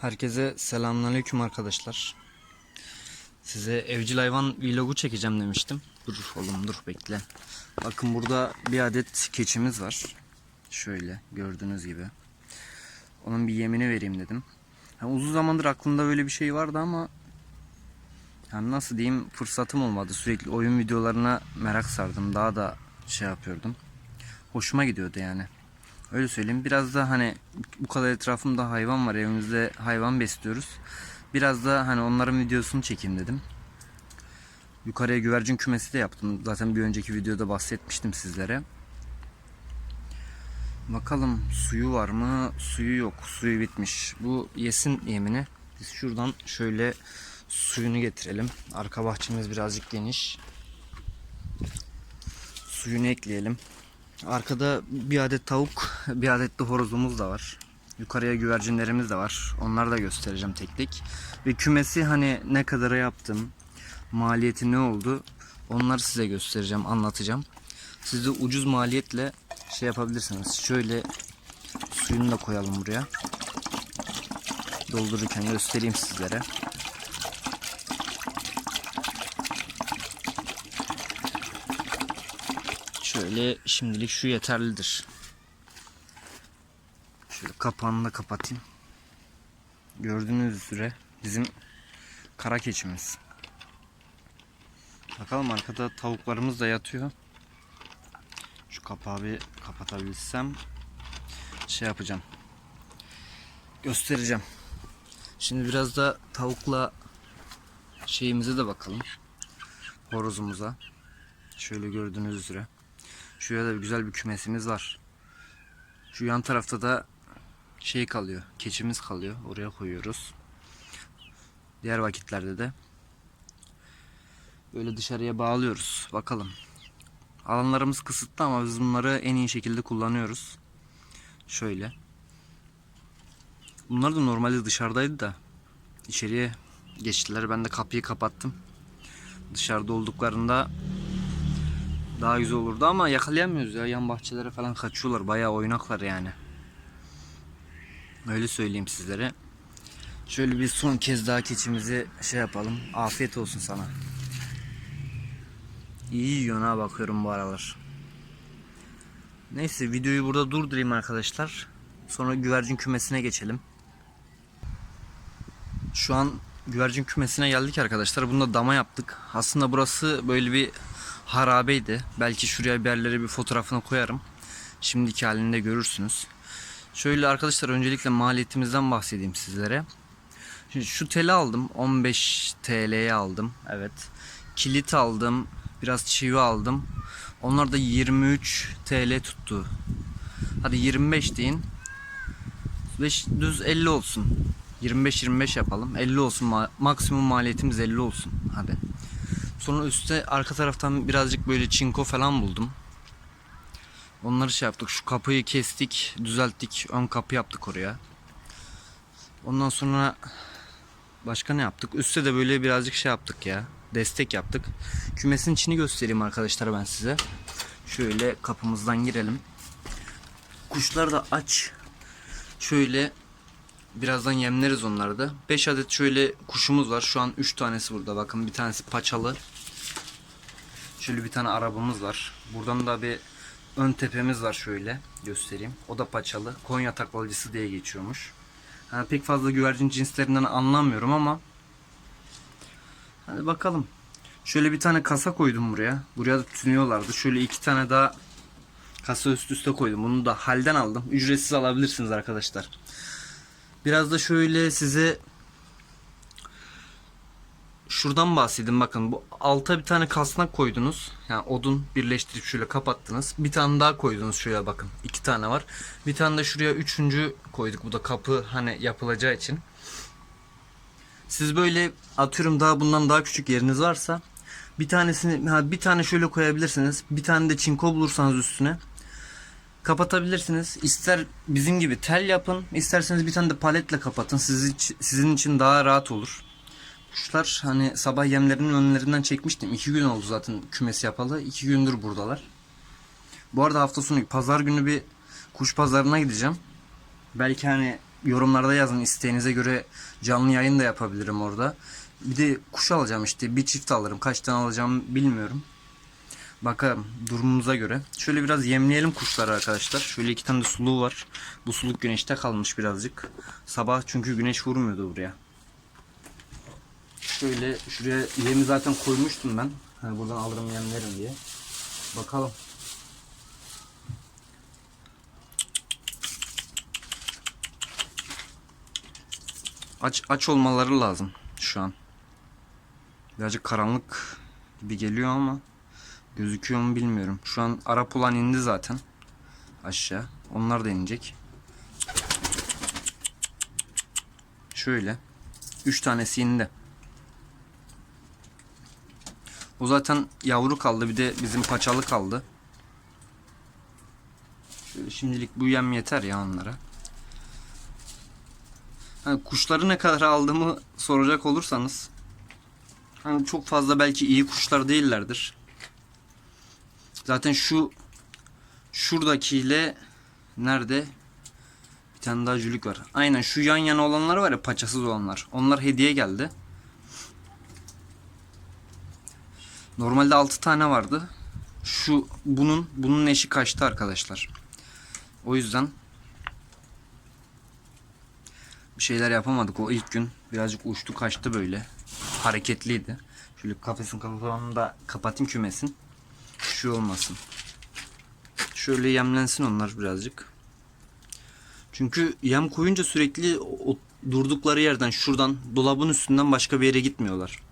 Herkese selamünaleyküm arkadaşlar. Size evcil hayvan vlogu çekeceğim demiştim. Dur oğlum dur bekle. Bakın burada bir adet keçimiz var. Şöyle gördüğünüz gibi. Onun bir yemini vereyim dedim. Yani uzun zamandır aklımda böyle bir şey vardı ama yani nasıl diyeyim fırsatım olmadı. Sürekli oyun videolarına merak sardım. Daha da şey yapıyordum. Hoşuma gidiyordu yani. Öyle söyleyeyim. Biraz da hani bu kadar etrafımda hayvan var. Evimizde hayvan besliyoruz. Biraz da hani onların videosunu çekeyim dedim. Yukarıya güvercin kümesi de yaptım. Zaten bir önceki videoda bahsetmiştim sizlere. Bakalım suyu var mı? Suyu yok. Suyu bitmiş. Bu yesin yemini. Biz şuradan şöyle suyunu getirelim. Arka bahçemiz birazcık geniş. Suyunu ekleyelim. Arkada bir adet tavuk, bir adet de horozumuz da var. Yukarıya güvercinlerimiz de var. Onları da göstereceğim tek tek. Ve kümesi hani ne kadara yaptım, maliyeti ne oldu onları size göstereceğim, anlatacağım. Siz de ucuz maliyetle şey yapabilirsiniz. Şöyle suyunu da koyalım buraya. Doldururken göstereyim sizlere. Şöyle şimdilik şu yeterlidir. Şöyle kapağını da kapatayım. Gördüğünüz üzere bizim kara keçimiz. Bakalım arkada tavuklarımız da yatıyor. Şu kapağı bir kapatabilsem şey yapacağım. Göstereceğim. Şimdi biraz da tavukla şeyimize de bakalım. Horozumuza. Şöyle gördüğünüz üzere. Şuraya da güzel bir kümesimiz var. Şu yan tarafta da şey kalıyor. Keçimiz kalıyor. Oraya koyuyoruz. Diğer vakitlerde de böyle dışarıya bağlıyoruz. Bakalım. Alanlarımız kısıtlı ama biz bunları en iyi şekilde kullanıyoruz. Şöyle. Bunlar da normalde dışarıdaydı da içeriye geçtiler. Ben de kapıyı kapattım. Dışarıda olduklarında daha güzel olurdu ama yakalayamıyoruz ya. Yan bahçelere falan kaçıyorlar. Bayağı oynaklar yani. Öyle söyleyeyim sizlere. Şöyle bir son kez daha keçimizi şey yapalım. Afiyet olsun sana. İyi yiyorsun bakıyorum bu aralar. Neyse videoyu burada durdurayım arkadaşlar. Sonra güvercin kümesine geçelim. Şu an güvercin kümesine geldik arkadaşlar. Bunda dama yaptık. Aslında burası böyle bir harabeydi. Belki şuraya bir yerlere bir fotoğrafını koyarım. Şimdiki halinde görürsünüz. Şöyle arkadaşlar öncelikle maliyetimizden bahsedeyim sizlere. Şimdi şu teli aldım. 15 TL'ye aldım. Evet. Kilit aldım. Biraz çivi aldım. Onlar da 23 TL tuttu. Hadi 25 deyin. 5 düz 50 olsun. 25-25 yapalım. 50 olsun. Ma- maksimum maliyetimiz 50 olsun. Hadi. Sonra üstte arka taraftan birazcık böyle çinko falan buldum. Onları şey yaptık. Şu kapıyı kestik, düzelttik. Ön kapı yaptık oraya. Ondan sonra başka ne yaptık? Üstte de böyle birazcık şey yaptık ya. Destek yaptık. Kümesin içini göstereyim arkadaşlar ben size. Şöyle kapımızdan girelim. Kuşlar da aç. Şöyle birazdan yemleriz onları da. 5 adet şöyle kuşumuz var. Şu an 3 tanesi burada. Bakın bir tanesi paçalı. Şöyle bir tane arabamız var. Buradan da bir ön tepemiz var şöyle göstereyim. O da paçalı. Konya taklalıcısı diye geçiyormuş. Yani pek fazla güvercin cinslerinden anlamıyorum ama Hadi bakalım. Şöyle bir tane kasa koydum buraya. Buraya da tünüyorlardı. Şöyle iki tane daha kasa üst üste koydum. Bunu da halden aldım. Ücretsiz alabilirsiniz arkadaşlar. Biraz da şöyle size şuradan bahsedeyim. Bakın bu alta bir tane kasnak koydunuz. Yani odun birleştirip şöyle kapattınız. Bir tane daha koydunuz şöyle bakın. iki tane var. Bir tane de şuraya üçüncü koyduk. Bu da kapı hani yapılacağı için. Siz böyle atıyorum daha bundan daha küçük yeriniz varsa bir tanesini bir tane şöyle koyabilirsiniz. Bir tane de çinko bulursanız üstüne kapatabilirsiniz. İster bizim gibi tel yapın, isterseniz bir tane de paletle kapatın. İçin- sizin için daha rahat olur. Kuşlar hani sabah yemlerinin önlerinden çekmiştim. İki gün oldu zaten kümesi yapalı. İki gündür buradalar. Bu arada hafta sonu pazar günü bir kuş pazarına gideceğim. Belki hani yorumlarda yazın isteğinize göre canlı yayın da yapabilirim orada. Bir de kuş alacağım işte bir çift alırım. Kaç tane alacağım bilmiyorum. Bakalım durumumuza göre. Şöyle biraz yemleyelim kuşları arkadaşlar. Şöyle iki tane de suluğu var. Bu suluk güneşte kalmış birazcık. Sabah çünkü güneş vurmuyordu buraya. Şöyle şuraya yemi zaten koymuştum ben. Hani buradan alırım yemlerim diye. Bakalım. Aç aç olmaları lazım şu an. Birazcık karanlık gibi geliyor ama gözüküyor mu bilmiyorum. Şu an Arap olan indi zaten aşağı. Onlar da inecek. Şöyle. 3 tanesi indi. O zaten yavru kaldı. Bir de bizim paçalı kaldı. Şöyle şimdilik bu yem yeter ya onlara. Hani kuşları ne kadar aldığımı soracak olursanız hani çok fazla belki iyi kuşlar değillerdir. Zaten şu şuradakiyle nerede? Bir tane daha cülük var. Aynen şu yan yana olanlar var ya paçasız olanlar. Onlar hediye geldi. Normalde 6 tane vardı. Şu bunun bunun eşi kaçtı arkadaşlar. O yüzden bir şeyler yapamadık o ilk gün. Birazcık uçtu kaçtı böyle. Hareketliydi. Şöyle kafesin kapağını da kapatayım kümesin. Şu olmasın. Şöyle yemlensin onlar birazcık. Çünkü yem koyunca sürekli o durdukları yerden şuradan dolabın üstünden başka bir yere gitmiyorlar.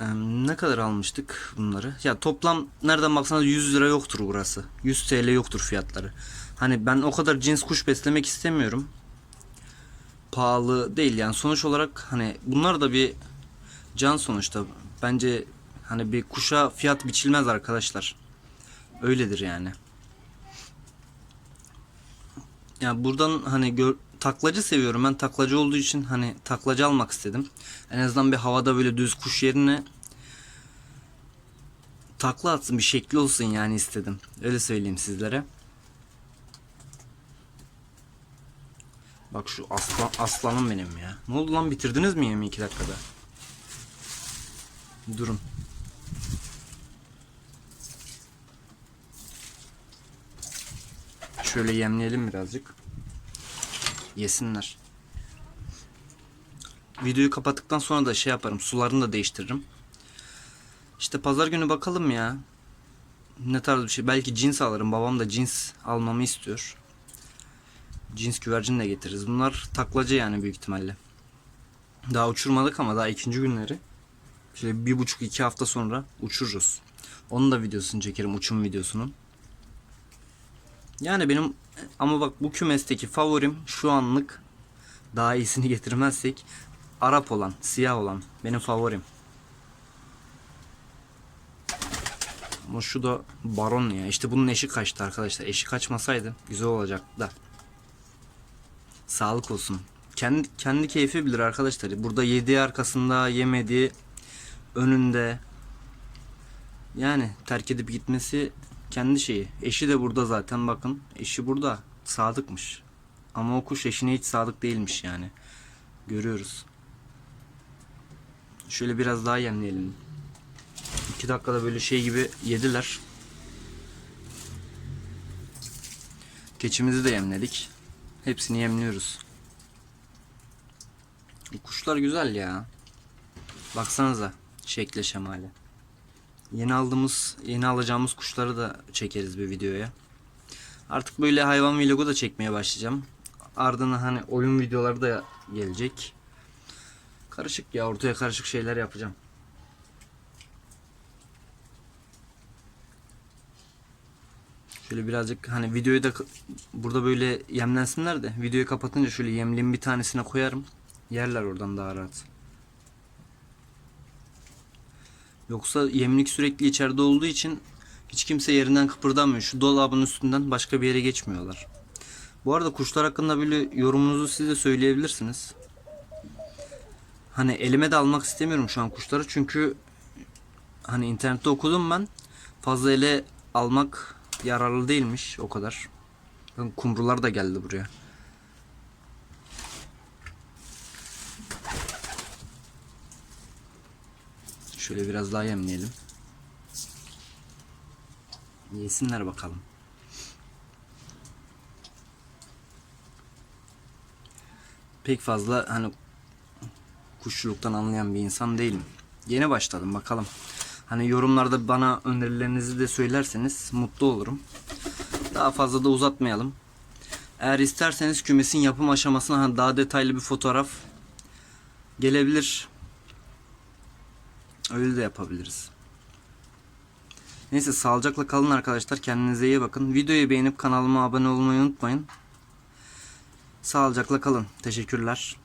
Ee, ne kadar almıştık bunları? Ya toplam nereden baksanız 100 lira yoktur burası. 100 TL yoktur fiyatları. Hani ben o kadar cins kuş beslemek istemiyorum. Pahalı değil yani sonuç olarak hani bunlar da bir can sonuçta. Bence hani bir kuşa fiyat biçilmez arkadaşlar. Öyledir yani. Ya buradan hani gör, taklacı seviyorum ben taklacı olduğu için hani taklacı almak istedim. En azından bir havada böyle düz kuş yerine takla atsın bir şekli olsun yani istedim. Öyle söyleyeyim sizlere. Bak şu aslan, aslanım benim ya. Ne oldu lan bitirdiniz mi yemeği 2 dakikada? Durun. Şöyle yemleyelim birazcık. Yesinler. Videoyu kapattıktan sonra da şey yaparım. Sularını da değiştiririm. İşte pazar günü bakalım ya. Ne tarz bir şey. Belki cins alırım. Babam da cins almamı istiyor. Cins güvercin de getiririz. Bunlar taklacı yani büyük ihtimalle. Daha uçurmadık ama daha ikinci günleri. Şöyle bir buçuk iki hafta sonra uçururuz. Onun da videosunu çekerim uçum videosunun. Yani benim ama bak bu kümesteki favorim şu anlık daha iyisini getirmezsek Arap olan, siyah olan benim favorim. Ama şu da baron ya. İşte bunun eşi kaçtı arkadaşlar. Eşi kaçmasaydı güzel olacaktı da. Sağlık olsun. Kendi kendi keyfi bilir arkadaşlar. Burada yediği arkasında, yemediği önünde. Yani terk edip gitmesi kendi şeyi. Eşi de burada zaten bakın. Eşi burada. Sadıkmış. Ama o kuş eşine hiç sadık değilmiş yani. Görüyoruz. Şöyle biraz daha yemleyelim. 2 dakikada böyle şey gibi yediler. Keçimizi de yemledik. Hepsini yemliyoruz. Bu kuşlar güzel ya. Baksanıza şekle şemale. Yeni aldığımız, yeni alacağımız kuşları da çekeriz bir videoya. Artık böyle hayvan vlogu da çekmeye başlayacağım. Ardından hani oyun videoları da gelecek. Karışık ya ortaya karışık şeyler yapacağım. Şöyle birazcık hani videoyu da burada böyle yemlensinler de videoyu kapatınca şöyle yemliğin bir tanesine koyarım. Yerler oradan daha rahat. Yoksa yemlik sürekli içeride olduğu için hiç kimse yerinden kıpırdamıyor. Şu dolabın üstünden başka bir yere geçmiyorlar. Bu arada kuşlar hakkında böyle yorumunuzu siz de söyleyebilirsiniz. Hani elime de almak istemiyorum şu an kuşları çünkü hani internette okudum ben. Fazla ele almak yararlı değilmiş o kadar. Kumrular da geldi buraya. Şöyle biraz daha yemleyelim. Yesinler bakalım. Pek fazla hani kuşçuluktan anlayan bir insan değilim. Yeni başladım bakalım. Hani yorumlarda bana önerilerinizi de söylerseniz mutlu olurum. Daha fazla da uzatmayalım. Eğer isterseniz kümesin yapım aşamasına daha detaylı bir fotoğraf gelebilir. Öyle de yapabiliriz. Neyse sağlıcakla kalın arkadaşlar. Kendinize iyi bakın. Videoyu beğenip kanalıma abone olmayı unutmayın. Sağlıcakla kalın. Teşekkürler.